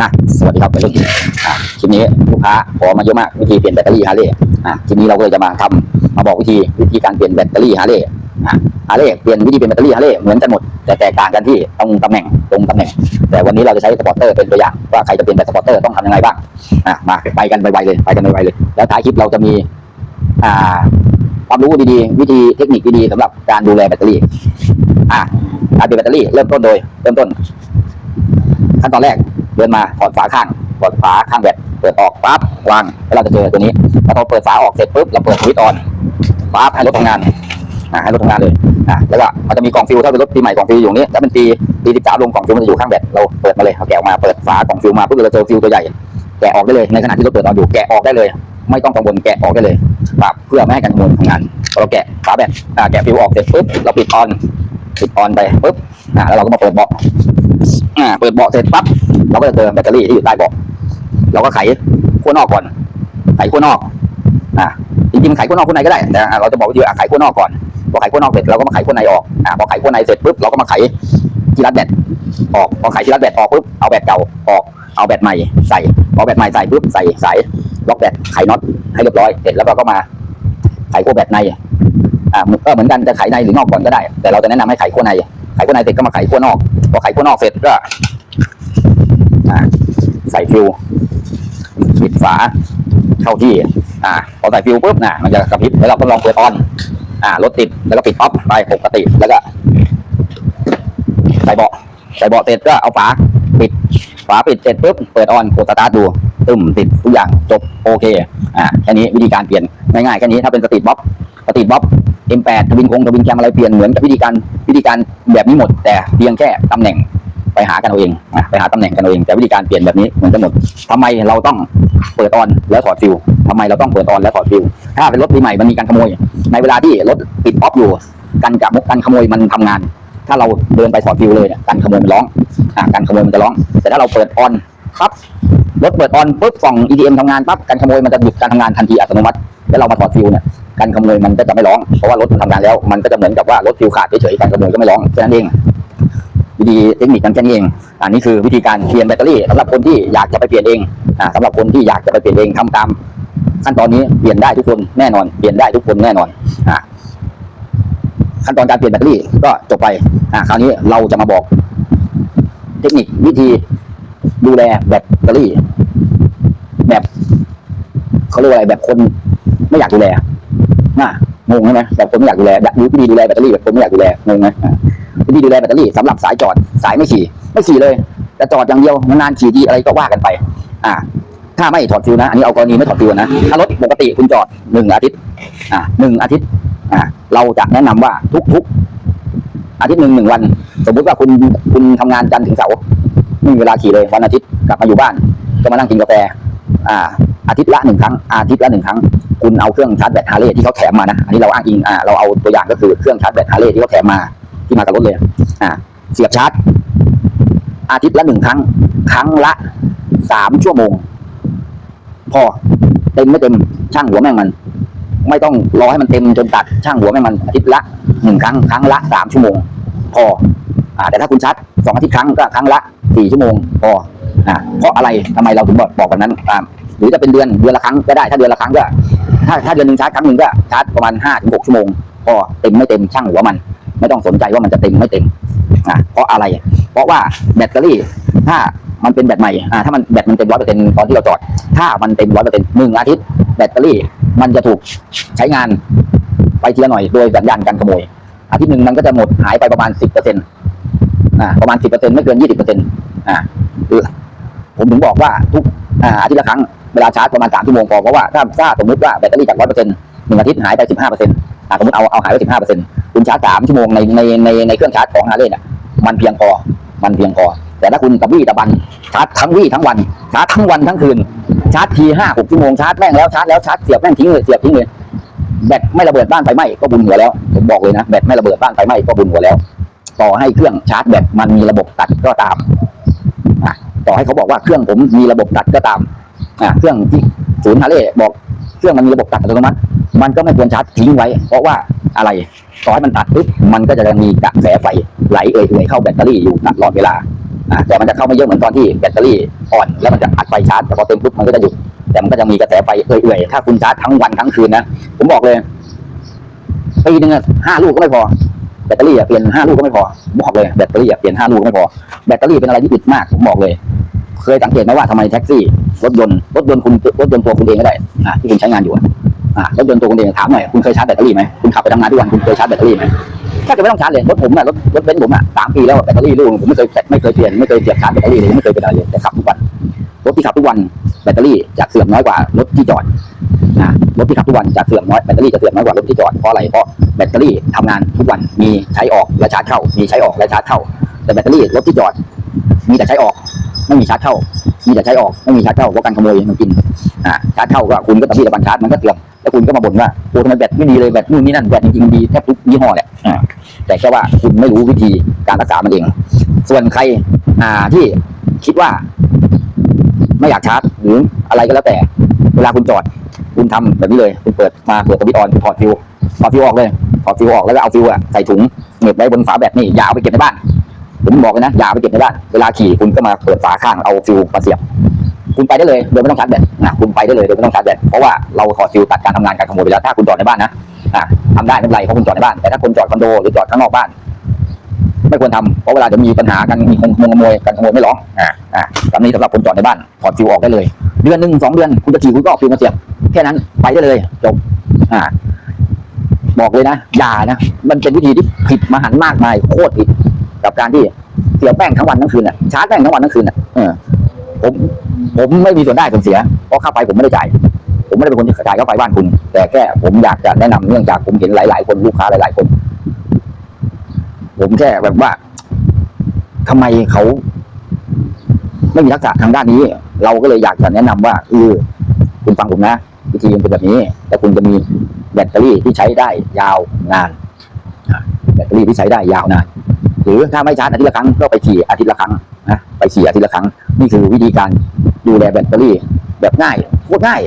อะสวัสดีครับวัยรุ่นอะคลิปนี้ลูกค้าขอมาเยอะมากวิธีเปลี่ยนแบตเตอรี่ฮาร์เลย์อะคลิปนี้เราก็เลยจะมาทำมาบอกวิธีวิธีการเปลี่ยนแบตเตอรี่ฮาร์เลย์อะฮาร์เลย์เปลี่ยนวิธีเปลี่ยนแบตเตอรี่ฮาร์เลย์เหมือนกันหมดแต่แตกต่างกันที่ตรงตำแหน่งตรงตำแหน่ง แต่วันนี้เราจะใช้สปอร์เตอร์เป็นตัวอย่างว่าใครจะเปลี่ยนแบตสปอร์เตอร์ต้องทำยังไงบ้างอะมาไปกันไวๆเลยไปกันไวๆเลย แล้วท้ายคลิปเราจะมีอ่าความรู้ดีๆ วิธีเทคนิคดีๆสำหรับการดูแลแบตเตอรี่ อะการเปลี่ยนแบตเตอรี่เริ่มต้นโดย เริ่มต้น ขั้นตอนแรก ดินมาถอดฝาข้างถอดฝาข้างแบตเปิดออกปั๊บวางแล้วเราจะเจอตัวนี้แล้วพอเปิดฝาออกเสร็จปุ๊บเราเปิดสวิตช์ออนปั๊บให้รถทำงานอ่าให้รถทำงานเลยอ่าแล้วก็มันจะมีกล่องฟิวถ้าเป็นรถปีใหม่กล่องฟิวอยู่นี้ถ้าเป็นปีปีสิบสามลงกล่องฟิวมันจะอยู่ข้างแบตเราเปิดมาเลยเอาแกะออกมาเปิดฝากล่องฟิวมาปุ๊บเราเจอฟิวตัวใหญ่แกะออกได้เลยในขณะที่รถเปิดออนอยู่แกะออกได้เลย ไม่ต้องกังวลแกะออกได้เลยปั๊บเพื่อไม่ให้การขโมยทำงานเราแกะฝาแบตอ่าแกะฟิวออกเสร็จปุ๊บเราปิดออนปิดออนไปปุ๊บอ่าแล้วเราก็มาเปิดเบาะ อ่าเปิดเบาะเสร็จปั๊บเราก็จะเจอแบตเตอรี่ที่อยู่ใต้เบาะเราก็ไขขั้วนอกก่อน ไขขั้วนอกอ่าจริงๆมันไขขั้วนอกขั้วในก็ได้แต่อ่าเราจะบอกว่าเยวอะไขขั้วนอกก่อนพอไขขั้วนอกเสร็จเราก็มาไขขั้วในออกอ่าพอไขขั้วในเสร็จปุ๊บเราก็มาไขที่รัดแบตออกพอไขที่รัดแบตออกปุ๊บเอาแบตเก่าออกเอาแบตใหม่ใส่พอแบตใหม่ใส่ปุ๊บใส่สายล็อกแบตไขน็อตให้เรียบร้อยเสร็จแล้วเราก็มาไขขั้วแบตในอ่าก็เหมือนกันจะไขในหรือนอกก่อนก็ได้ แต่เราจะแนะนำให้ไขขั้วในไขขั้วในเสร็จก็มาไขขั้วนอก พอไขขั้วนอกเสร็จก็ใส่ฟิวปิดฝาเข้าที่ อ่าพอใส่ฟิวปุ๊บนะมันจะกระพริบแล้วเราก็ลองเปิดออนอ่ารถติดแล้วก็ปิดออฟไปปกติแล้วก็ ใส่เบาะใส่เบาะเสร็จก็เอาฝาปิดฝาปิดเสร็จปุ๊บเปิดออนกดสตาร์ทดูตึมติดทุกอย่างจบโอเค อ่าแค่นี้วิธีการเปลี่ยนง่ายๆแค่นี้ถ้าเป็นสตรีทบ๊อบ สตรีทบ๊อบ M8 ทวินคงทวินแคมอะไรเปลี่ยนเหมือนกับวิธีการวิธีการแบบนี้หมด แต่เพียงแค่ตำแหน่งไปหากันเอาเองนะไปหาตำแหน่งกันเอาเอง แต่วิธีการเปลี่ยนแบบนี้เหมือนกันหมดทำไมเราต้องเปิดออนแล้วถอดฟิวทำไมเราต้องเปิดออนแล้วถอดฟิว ถ้าเป็นรถปีใหม่มันมีการขโมย ในเวลาที่รถปิดออฟอยู่กันกับกันขโมยมันทำงาน ถ้าเราเดินไปถอดฟิวเลยเนี่ยกันขโมยมันร้องอ่ากันขโมยมันจะร้อง แต่ถ้าเราเปิดออนปั๊บรถเปิดออนปุ๊บกล่อง EDM ทำงานปั๊บกันขโมยมันจะหยุดการทำงานทันทีอัตโนมัติแล้วเรามาถอดฟิวเนี่ย การขโมยมันก็จะไม่ร้องเพราะว่ารถมันทำงานแล้ว มันก็จะเหมือนกับว่ารถฟิวขาดเฉยๆการขโมยก็ไม่ร้องแค่นั้นเองวิธีเทคนิคกันแค่นี้เอง อันนี้คือวิธีการเปลี่ยนแบตเตอรี่สำหรับคนที่อยากจะไปเปลี่ยนเองอ่าสำหรับคนที่อยากจะไปเปลี่ยนเองทำตาม ขั้นตอนนี้เปลี่ยนได้ทุกคนแน่นอน เปลี่ยนได้ทุกคนแน่นอนอ่าขั้นตอนการเปลี่ยนแบตเตอรี่ก็จบไปอ่าคราวนี้เราจะมาบอก เทคนิควิธีดูแลแบตเตอรี่ แบบเขาเรียกว่าอะไรแบบคนไม่อยากดูแล น่างงใช่ไหมแบบคนไม่อยากดูแลแบบวิธีดูแลแบตเตอรี่แบบคนไม่อยากดูแลงงไหมวิธีดูแลแบตเตอรี่สำหรับสายจอดสายไม่ขี่ไม่ขี่เลย แต่จอดอย่างเดียวนานขี่ทีอะไรก็ว่ากันไป อ่า ถ้าไม่ถอดฟิวนะ อันนี้เอากรณีไม่ถอดฟิวนะถ้ารถปกติคุณจอดหนึ่งอาทิตย์ อ่าหนึ่งอาทิตย์ อ่า เราจะแนะนำว่าทุกๆ อาทิตย์หนึ่งหนึ่งวัน สมมุติว่าคุณคุณทำงานจันทร์ถึงเสาร์ไม่มีเวลาขี่เลยวันอาทิตย์กลับมาอยู่บ้านก็มานั่งกินกาแฟ อ่า อาทิตย์ละหนึ่งครั้ง อาทิตย์ละหนึ่งครั้ง คุณเอาเครื่องชาร์จแบตฮาร์เลย์ที่เขาแถมมานะ อันนี้เราอ้างอิง อ่า เราเอาตัวอย่างก็คือเครื่องชาร์จแบตฮาร์เลย์ที่เขาแถมมา ที่มากับรถเลย อ่า เสียบชาร์จ อาทิตย์ละหนึ่งครั้ง ครั้งละสามชั่วโมง พอ เต็มไม่เต็ม ช่างหัวแม่งมัน ไม่ต้องรอให้มันเต็มจนตัด ช่างหัวแม่งมัน อาทิตย์ละหนึ่งครั้ง ครั้งละสามชั่วโมง พอ อ่า แต่ถ้าคุณชาร์จสองอาทิตย์ครั้งก็ครั้งละสี่ชั่วโมง พอ อ่า เพราะอะไรทำไมเราถึงบอกบอกแบบนั้นอ่า หรือจะเป็นเดือนเดือนละครั้งก็ได้ถ้าเดือนละครั้งก็ ถ้าถ้าเดือนหนึ่งชาร์จครั้งหนึ่งก็ชาร์จประมาณห้าถึงหกชั่วโมงพอเต็มไม่เต็มช่างหัวมัน ไม่ต้องสนใจว่ามันจะเต็มไม่เต็มอะเพราะอะไร เพราะว่าแบตเตอรี่ถ้ามันเป็นแบตใหม่อ่าถ้ามันแบตมันเต็มร้อยเปอร์เซ็นตอนที่เราจอด ถ้ามันเต็มร้อยเปอร์เซ็นต์หนึ่งอาทิตย์แบตเตอรี่มันจะถูกใช้งานไปทีละหน่อยโดยสัญญาณการขโมย อาทิตย์หนึ่งมันก็จะหมดหายไปประมาณสิบเปอร์เซ็นต์อ่าประมาณสิบเปอร์เซ็นต์ไม่เกินยี่สิบเปอร์เซ็นต์อ่าผมถึงบอกว่าทุกอ่าอาทิตย์ละครั้ง เวลาชาร์จประมาณสามชั่วโมงพอเพราะว่าถ้าถ้าสมมติว่าแบตเตอรี่จากร้อยเปอร์เซ็นต์หนึ่งอาทิตย์หายไปสิบห้าเปอร์เซ็นต์สมมติเอาเอาหายไปสิบห้าเปอร์เซ็นต์คุณชาร์จสามชั่วโมงในในในในเครื่องชาร์จของฮาร์เลย์เนี่ยมันเพียงพอมันเพียงพอแต่ถ้าคุณตะบี้ตะบันชาร์จทั้งวี่ทั้งวันชาร์จทั้งวันทั้งคืน ชาร์จทีห้าหกชั่วโมงชาร์จแม่งแล้วชาร์จแล้วชาร์จเสียบแม่งทิ้งเลยเสียบทิ้งเลยแบตไม่ระเบิดบ้านไฟไหม้ก็บุญหัวแล้วผมบอกเลยนะแบตไม่ระเบิดบ้านไฟไหม้ก็บุญหัวแล้ว ต่อให้เครื่องชาร์จแบตมันมีระบบตัดก็ตามอะต่อให้เขาบอกว่าเครื่องผมมีระบบตัดก็ตาม เครื่องที่ศูนย์ฮาร์เลย์บอกเครื่องมันมีระบบตัดอัตโนมัติ มันก็ไม่ควรชาร์จทิ้งไว้ เพราะว่าอะไรต่อให้มันตัดปุ๊บมันก็จะยังมีกระแสไฟไหลเอ่ยๆเข้าแบตเตอรี่อยู่ตลอดเวลาแต่มันจะเข้าไม่เยอะเหมือนตอนที่แบตเตอรี่อ่อนแล้วมันจะอัดไฟชาร์จแต่พอเต็มปุ๊บมันก็จะหยุดแต่มันก็จะมีกระแสไฟเอื่อยๆถ้าคุณชาร์จทั้งวันทั้งคืนนะผมบอกเลยปีหนึงห้าลูกก็ไม่พอแบตเตอรี่อะเปลี่ยนห้าลูกก็ไม่พอบอกเลยแบตเตอรี่อะเปลี่ยนห้าลูกก็ไม่พอแบตเตอรี่เป็นอะไรที่อึดมากผมบอกเลย เคยสังเกตไหมว่าทำไมแท็กซี่รถยนต์รถยนต์คุณรถยนต์ตัวคุณเองก็ได้อ่าที่คุณใช้งานอยู่อะอ่ารถยนต์ตัวคุณเองถามหน่อยคุณเคยชาร์จแบตเตอรี่ไหมคุณขับไปทำงานทุกวันคุณเคยชาร์จแบตเตอรี่ไหมแทบจะไม่ต้องชาร์จเลยรถผมอะรถรถเบนซ์ผมอะสามปีแล้วแบตเตอรี่ลูกผมไม่เคยไม่เคยเปลี่ยนไม่เคยเสียบชาร์จแบตเตอรี่เลยไม่เคยเป็นอะไรเลยแต่ขับทุกวันรถที่ขับทุกวันแบตเตอรี่จะเสื่อมน้อยกว่ารถที่จอดอ่ารถที่ขับทุกวันจะเสื่อมน้อยแบตเตอรี่จะเสื่อมน้อยกว่ารถที่จอดเพราะอะไรเพราะแบตเตอรี่ทำงานทุกวันมีใช้ออกและชาร์จเข้า มีใช้ออกและชาร์จเข้า แต่แบตเตอรี่รถที่จอด มีแต่ใช้ออก ไม่มีชาร์จเข้า มีแต่ใช้ออกไม่มีชาร์จเข้าเพราะการขโมยมันกินอ่าชาร์จเข้าก็คุณก็ตะบี้ตะบันชาร์จมันก็เสื่อมแล้วคุณก็มาบ่นว่าโอ้ทำไมแบตไม่ดีเลยแบตนู่นนี่นั่นแบตจริงๆดีแทบทุกยี่ห้อแหละอ่าแต่แค่ว่าคุณไม่รู้วิธีการรักษามันเอง ส่วนใครอ่าที่คิดว่า ไม่อยากชาร์จหรืออะไรก็แล้วแต่ เวลาคุณจอด คุณทำแบบนี้เลย คุณเปิดมาเปิดสวิตช์ออนถอดฟิวถอดฟิวออกเลยถอดฟิวออกแล้วก็เอาฟิวอะใส่ถุงเหน็บไว้บนฝาแบตนี่อย่าเอาไปเก็บในบ้าน ผมบอกเลยนะอย่าไปเก็บในบ้านเวลาขี่คุณก็มาเปิดฝาข้างเอาฟิวมาเสียบ คุณไปได้เลยโดยไม่ต้องชาร์จแบตนะคุณไปได้เลยโดยไม่ต้องชาร์จแบตเพราะว่าเราถอดฟิวตัดการทำงานการขโมยไปแล้วถ้าคุณจอดในบ้านนะอะทำได้ไม่เป็นไรเพราะคุณจอดในบ้านแต่ถ้าคุณจอดคอนโดหรือจอดข้างนอกบ้าน ไม่ควรทำเพราะเวลาจะมีปัญหากันมีขโมยขโมยกันขโมยไม่ร้องอ่าอ่าตอนนี้สำหรับคนจอดในบ้านถอดฟิวออกได้เลย เดือนหนึ่งสองเดือนคุณจะขี่คุณก็เอาฟิวมาเสียบแค่นั้นไปได้เลยจบอ่าบอกเลยนะอย่านะ มันเป็นวิธีที่ผิดมหันมากมายโคตรผิด กับการที่เสียแป้งทั้งวันทั้งคืนอะชาร์จแป้งทั้งวันทั้งคืนอะเออผมผมไม่มีส่วนได้ส่วนเสียเพราะค่าไฟผมไม่ได้จ่ายผมไม่ได้เป็นคนจ่ายค่าไฟบ้านคุณ แต่แค่ผมอยากจะแนะนำเนื่องจากผมเห็นหลาย ๆ คนลูกค้าหลาย ๆ คน ผมแค่แบบว่าทำไมเขาไม่มีทักษะทางด้านนี้ เราก็เลยอยากจะแนะนำว่าเออคุณฟังผมนะวิธีมันเป็นแบบนี้แต่คุณจะมีแบตเตอรี่ที่ใช้ได้ยาวนานแบตเตอรี่ที่ใช้ได้ยาวนาน หรือถ้าไม่ชาร์จอาทิตย์ละครั้งก็ไปขี่อาทิตย์ละครั้งนะไปขี่อาทิตย์ละครั้งนี่คือวิธีการดูแลแบตเตอรี่แบบง่ายโคตรง่าย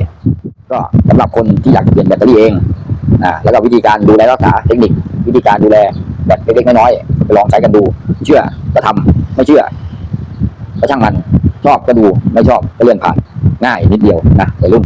ก็สำหรับคนที่อยากเปลี่ยนแบตเตอรี่เองอ่าแล้วก็วิธีการดูแลรักษาเทคนิค วิธีการดูแลแบตเล็กๆน้อยๆไปลองใช้กันดู เชื่อก็ทำไม่เชื่อก็ช่างมันชอบก็ดูไม่ชอบก็เลื่อนผ่านง่ายนิดเดียวนะวัยรุ่น